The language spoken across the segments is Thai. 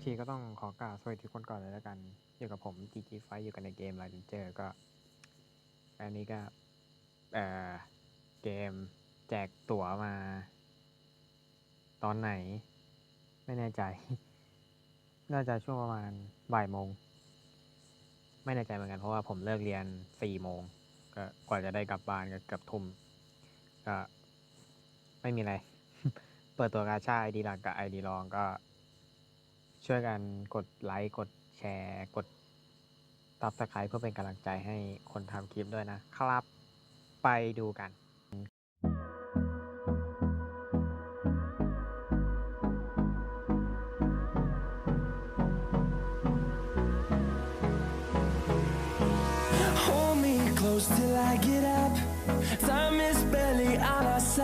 เคก็ต้องขอกล่าวสวัสดีทุกคนก่อนเลยแล้วกันอยู่กับผม GG f i อยู่กันในเกม l i เจอก็ อันนี้ก็ เอ่อ เกมแจกตั๋วมา ตอนไหน ไม่แน่ใจ น่าจะช่วงประมาณบ่ายโมง ไม่แน่ใจเหมือนกันเพราะว่าผมเลิกเรียนสี่โมงก็กว่าจะได้กลับบ้านก็เกือบทุ่มก็ไม่มีอะไร เปิดตัวกาชาไอดีหลักกับไอดีรองก็ ช่วยกันกดไลค์ กดแชร์ กดตับสไครเพื่อเป็นกำลังใจให้คนทำคลิปด้วยนะครับ ไปดูกัน Time is barely on our side.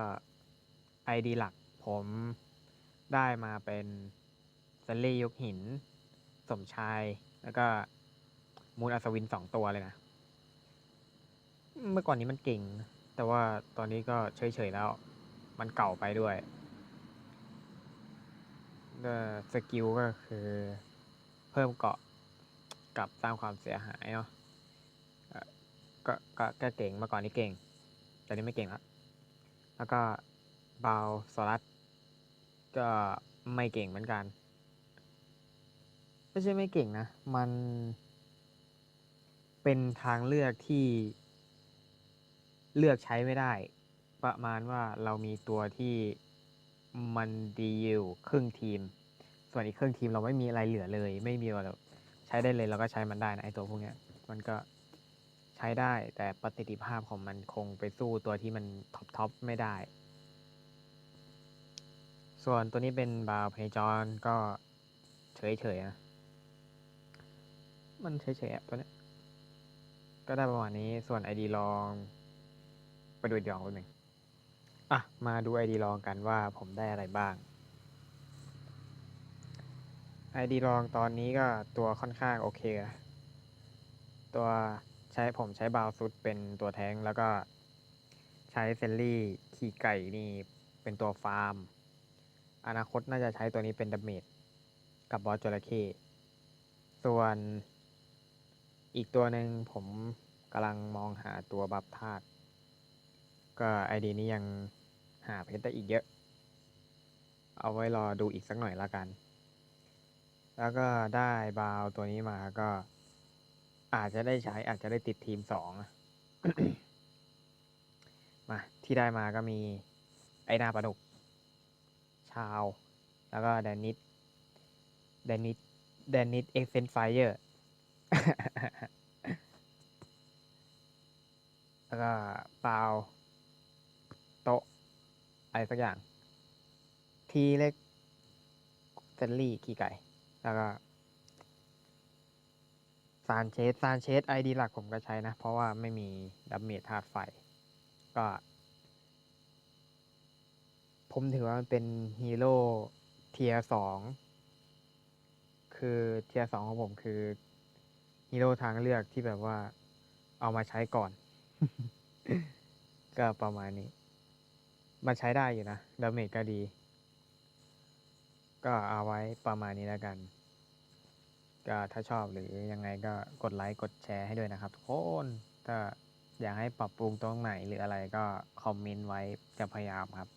ก็ไอดีหลักผมได้มาเป็นเซนลี่ยุคหิน สมชาย แล้วก็มูนอัศวินสองตัวเลยนะ เมื่อก่อนนี้มันเก่ง แต่ว่าตอนนี้ก็เฉยๆแล้ว มันเก่าไปด้วยเอ่อสกิลก็คือเพิ่มเกาะกับสร้างความเสียหายเนาะเอ่อก็ก็ก็เก่งเมื่อก่อนนี้เก่ง แต่นี้ไม่เก่งแล้ว แล้วก็บาวสลัดก็ไม่เก่งเหมือนกัน ไม่ใช่ไม่เก่งนะ มันเป็นทางเลือกที่เลือกใช้ไม่ได้ ประมาณว่าเรามีตัวที่มันดีอยู่ครึ่งทีม ส่วนอีกครึ่งทีมเราไม่มีอะไรเหลือเลย ไม่มีว่าแบบใช้ได้เลยเราก็ใช้มันได้นะไอตัวพวกเนี้ยมันก็ ใช้ได้ แต่ประสิทธิภาพของมันคงไปสู้ตัวที่มันท็อปทอปไม่ได้ ส่วนตัวนี้เป็นบาวเพจอนก็เฉยๆนะ มันเฉยๆอะตัวเนี้ยก็ได้ประมาณนี้ส่วน ID ลองไปดู ID ลองแป๊บหนึ่งอะ มาดู ID ลองกันว่าผมได้อะไรบ้าง ID ลองตอนนี้ก็ตัวค่อนข้างโอเคนะตัว ใช้ผมใช้บาวซุดเป็นตัวแท้งแล้วก็ใช้เซลลี่ขี่ไก่นี่เป็นตัวฟาร์ม อนาคตน่าจะใช้ตัวนี้เป็นดาเมจกับบอสจระเข้ส่วนอีกตัวหนึ่งผมกำลังมองหาตัวบัฟธาตุก็ไอดีนี้ยังหาเพชรได้อีกเยอะ เอาไว้รอดูอีกสักหน่อยละกัน แล้วก็ได้บาวตัวนี้มาก็ อาจจะได้ใช้อาจจะได้ติดทีมสองมาที่ได้มาก็มีไอนาปลาดุก ชาว แล้วก็แดนนิดแดนนิดแดนนิดเอ็กเซนไฟเออร์แล้วก็เปาโตะอะไรสักอย่าง ทีเล็กเซนลี่ ขี่ไก่ แล้วก็ ซานเชสซานเชสไอดีหลักผมก็ใช้นะ เพราะว่าไม่มีดับเมจธาตุไฟ ก็ ผมถือว่ามันเป็นฮีโร่เทียสองคือเทียสองของผมคือฮีโร่ทางเลือกที่แบบว่าเอามาใช้ก่อน ก็ประมาณนี้มันใช้ได้อยู่นะดาเมจก็ดี ก็เอาไว้ประมาณนี้แล้วกัน ก็ถ้าชอบหรือยังไงก็กดไลค์กดแชร์ให้ด้วยนะครับทุกคนถ้าอยากให้ปรับปรุงตรงไหนหรืออะไรก็คอมเมนต์ไว้จะพยายามครับ